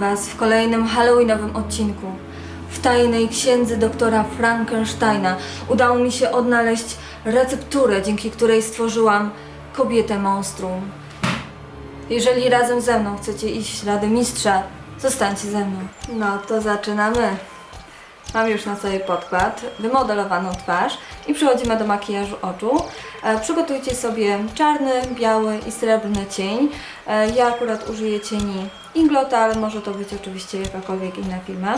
Was w kolejnym Halloweenowym odcinku. W tajnej księdze doktora Frankensteina udało mi się odnaleźć recepturę, dzięki której stworzyłam kobietę monstrum. Jeżeli razem ze mną chcecie iść ślady mistrza, zostańcie ze mną. No to zaczynamy. Mam już na sobie podkład, wymodelowaną twarz i przechodzimy do makijażu oczu. E, przygotujcie sobie czarny, biały i srebrny cień. E, ja akurat użyję cieni Inglota, ale może to być oczywiście jakakolwiek inna firma.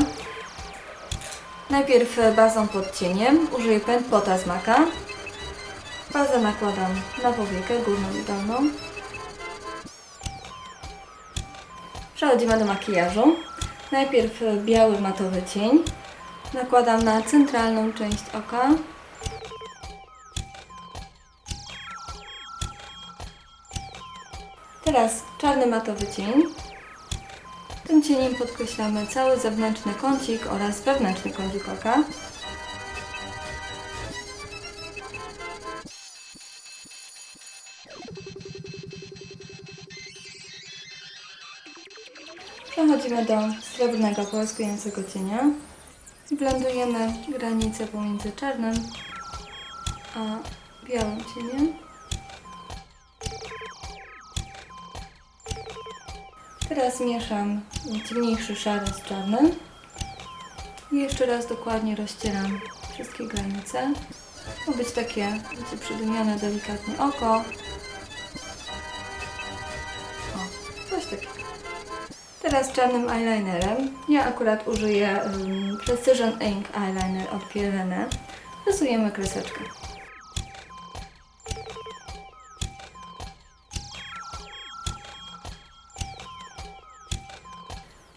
Najpierw bazą pod cieniem użyję pęd z maka. Bazę nakładam na powiekę górną i dolną. Przechodzimy do makijażu. Najpierw biały matowy cień. Nakładam na centralną część oka. Teraz czarny matowy cień. Tym cieniem podkreślamy cały zewnętrzny kącik oraz wewnętrzny kącik oka. Przechodzimy do srebrnego, połyskującego cienia. I blendujemy granicę pomiędzy czarnym a białym cieniem. Teraz mieszam ciemniejszy szary z czarnym. I jeszcze raz dokładnie rozcieram wszystkie granice. Ma być takie, wiecie, przydumione delikatnie oko. Teraz czarnym eyelinerem. Ja akurat użyję um, Precision Ink Eyeliner od Pierrenne. Rysujemy kreseczkę.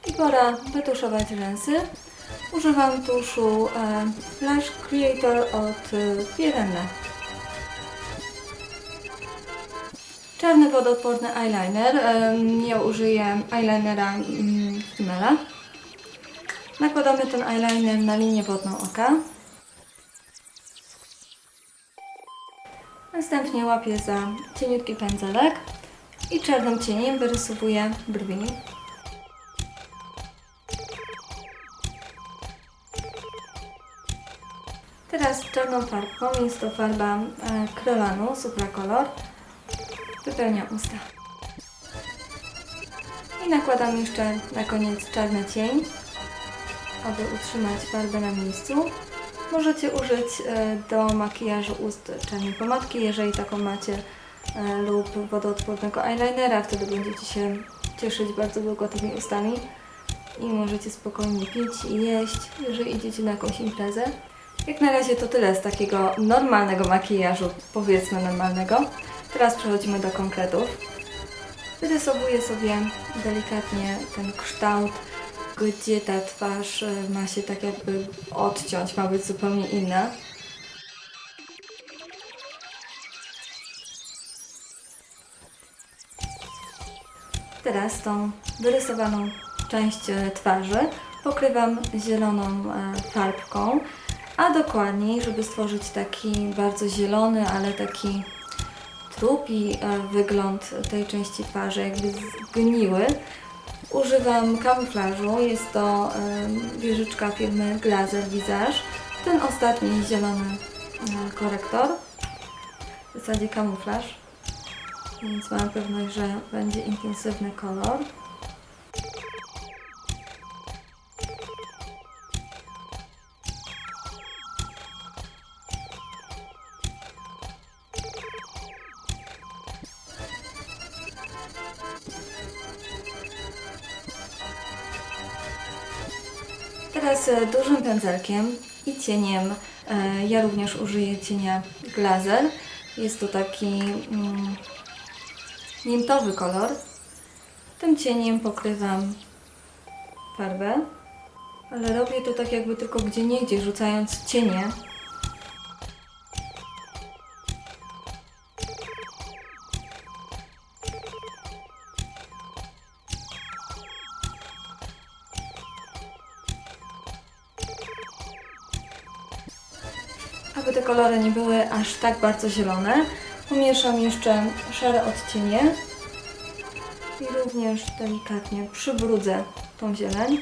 I pora wytuszować rzęsy. Używam tuszu e, Lash Creator od e, Czarny wodoodporny eyeliner. Ja użyję eyelinera mm, Himmela. Nakładamy ten eyeliner na linię wodną oka. Następnie łapię za cieniutki pędzelek i czarnym cieniem wyrysowuję brwi. Teraz czarną farbką, jest to farba e, Krolanu Supracolor. Wypełniam usta. I nakładam jeszcze na koniec czarny cień, aby utrzymać farbę na miejscu. Możecie użyć e, do makijażu ust czarnej pomadki, jeżeli taką macie, e, lub wodoodpornego eyelinera, wtedy będziecie się cieszyć bardzo błygotymi ustami i możecie spokojnie pić i jeść, jeżeli idziecie na jakąś imprezę. Jak na razie to tyle z takiego normalnego makijażu, powiedzmy normalnego. Teraz przechodzimy do konkretów. Wyrysowuję sobie delikatnie ten kształt, gdzie ta twarz e, ma się tak jakby odciąć, ma być zupełnie inna. Teraz tą wyrysowaną część e, twarzy pokrywam zieloną e, farbką, a dokładniej, żeby stworzyć taki bardzo zielony, ale taki trupi e, wygląd tej części twarzy, jakby zgniły. Używam kamuflażu, jest to e, wieżyczka firmy Glazer Visage. Ten ostatni zielony e, korektor, w zasadzie kamuflaż, więc mam pewność, że będzie intensywny kolor. Teraz dużym pędzelkiem i cieniem, e, ja również użyję cienia Glazer. Jest to taki mm, miętowy kolor. Tym cieniem pokrywam farbę, ale robię to tak jakby tylko gdzie niegdzie, rzucając cienie. Kolory nie były aż tak bardzo zielone, pomieszam jeszcze szare odcienie I również delikatnie przybrudzę tą zieleń.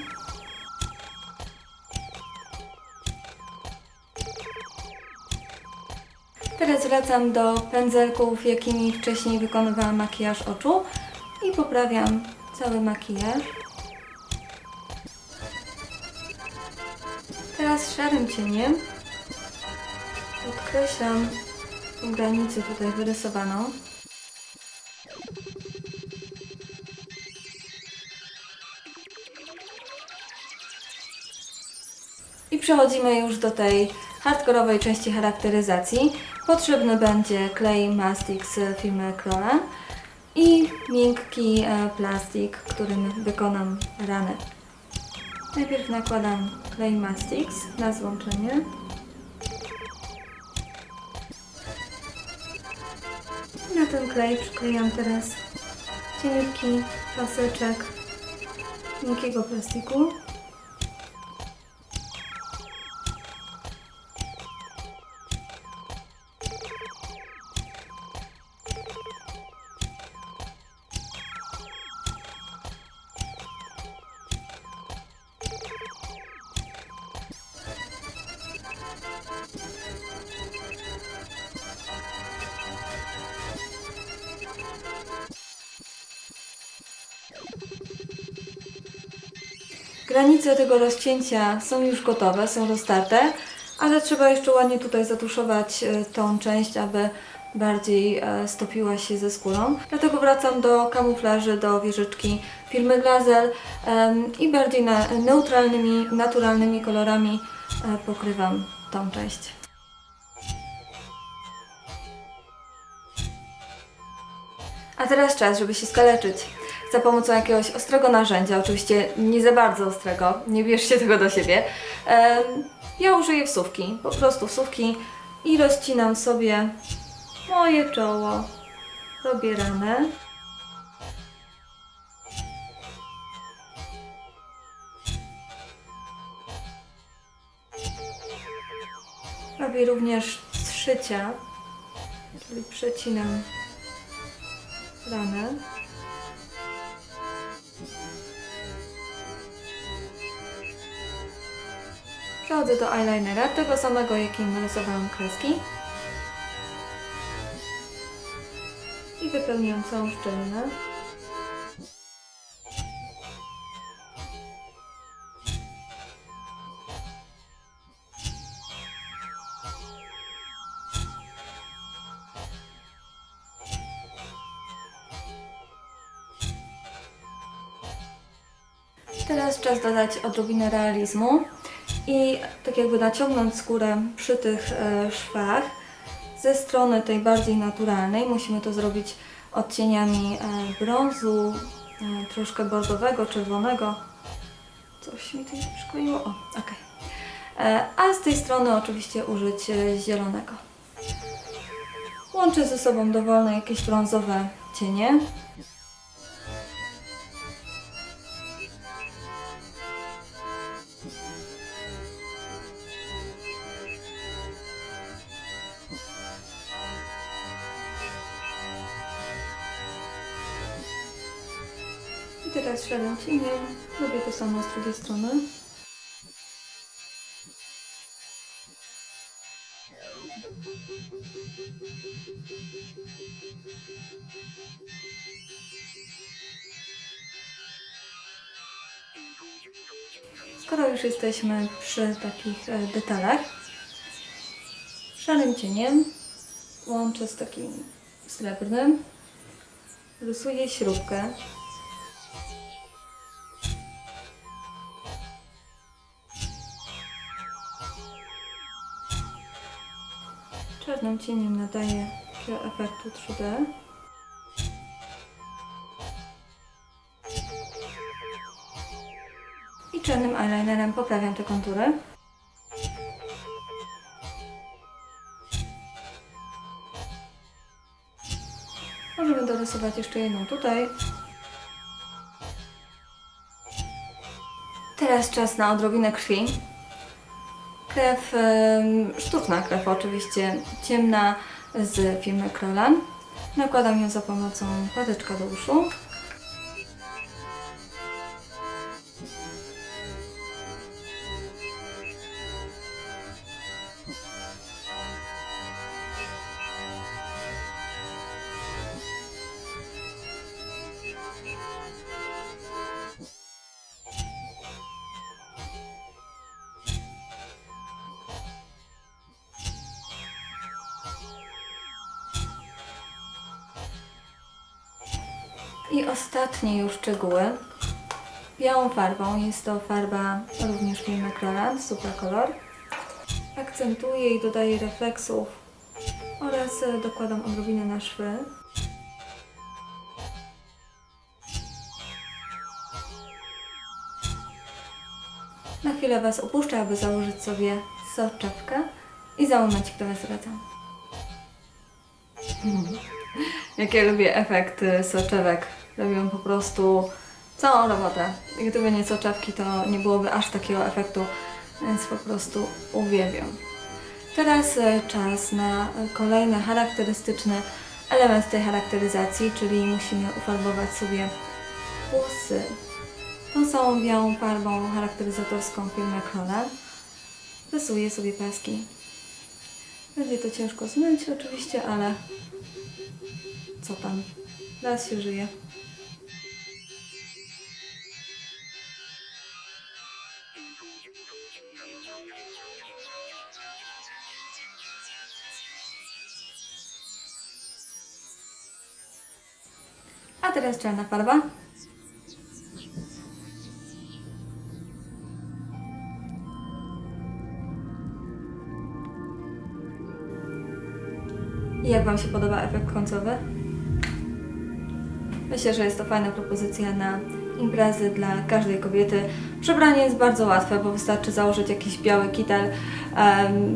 Teraz wracam do pędzelków, jakimi wcześniej wykonywałam makijaż oczu i poprawiam cały makijaż. Teraz szarym cieniem podkreślam granicę tutaj wyrysowaną. I przechodzimy już do tej hardkorowej części charakteryzacji. Potrzebny będzie klej mastic z firmy Krolan i miękki e, plastik, którym wykonam ranę. Najpierw nakładam klej Mastix na złączenie. Na ten klej przyklejam teraz cieniutki paseczek miękkiego plastiku. Granice tego rozcięcia są już gotowe, są roztarte, ale trzeba jeszcze ładnie tutaj zatuszować e, tą część, aby bardziej e, stopiła się ze skórą. Dlatego wracam do kamuflaży, do wieżyczki firmy Glazel i bardziej neutralnymi, naturalnymi kolorami e, pokrywam tą część. A teraz czas, żeby się skaleczyć. Za pomocą jakiegoś ostrego narzędzia, oczywiście nie za bardzo ostrego, nie bierzcie tego do siebie. Ja użyję wsówki, po prostu wsówki i rozcinam sobie moje czoło. Robię ranę. Robię również zszycia, czyli przecinam ranę. Przechodzę do eyelinera, tego samego jakim narysowałam kreski. I wypełniam całą szczelinę. Teraz czas dodać odrobinę realizmu i tak jakby naciągnąć skórę przy tych e, szwach ze strony tej bardziej naturalnej. Musimy to zrobić odcieniami e, brązu, e, troszkę bordowego, czerwonego. Coś mi tu się przykleiło. O, okej. E, A z tej strony oczywiście użyć zielonego. Łączę ze sobą dowolne jakieś brązowe cienie. Teraz szarym cieniem robię to samo z drugiej strony. Skoro już jesteśmy przy takich e, detalach, szarym cieniem łączę z takim srebrnym, rysuję śrubkę Czarnym cieniem takiego efektu 3D. I czarnym eyelinerem poprawiam te kontury. Możemy dorysować jeszcze jedną tutaj. Teraz czas na odrobinę krwi. Krew, sztuczna krew oczywiście, ciemna z firmy Krolan. Nakładam ją za pomocą patyczka do uszu. I ostatnie już szczegóły. Białą farbą jest to farba również firmy Cloran, Supercolor. Akcentuję i dodaję refleksów oraz e, dokładam odrobinę na szwy. Na chwilę Was opuszczę, aby założyć sobie soczewkę i za momencik do Was wracam. Jak ja lubię efekt soczewek. Robią po prostu całą robotę. Gdyby nie soczewki, to nie byłoby aż takiego efektu, więc po prostu uwielbiam. Teraz e, czas na kolejny charakterystyczny element tej charakteryzacji, czyli musimy ufarbować sobie włosy. Tą samą białą farbą charakteryzatorską firmy Kroner rysuję sobie paski. Będzie to ciężko zmyć oczywiście, ale co tam, raz się żyje. A teraz czarna farba. I jak Wam się podoba efekt końcowy? Myślę, że jest to fajna propozycja na imprezy dla każdej kobiety. Przebranie jest bardzo łatwe, bo wystarczy założyć jakiś biały kitel.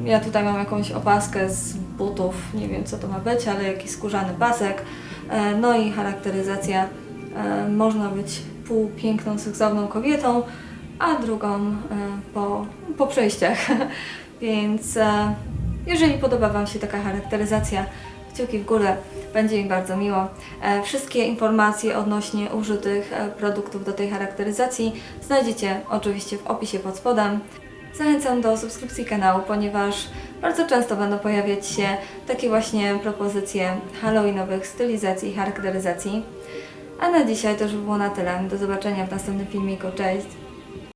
Ja tutaj mam jakąś opaskę z butów, nie wiem co to ma być, ale jakiś skórzany pasek. E, no i charakteryzacja. E, można być pół piękną, seksowną kobietą, a drugą e, po, po przejściach. Więc jeżeli podoba Wam się taka charakteryzacja, kciuki w górę, będzie mi bardzo miło. E, Wszystkie informacje odnośnie użytych e, produktów do tej charakteryzacji znajdziecie oczywiście w opisie pod spodem. Zachęcam do subskrypcji kanału, ponieważ bardzo często będą pojawiać się takie właśnie propozycje halloweenowych stylizacji i charakteryzacji. A na dzisiaj to już by było na tyle. Do zobaczenia w następnym filmiku. Cześć!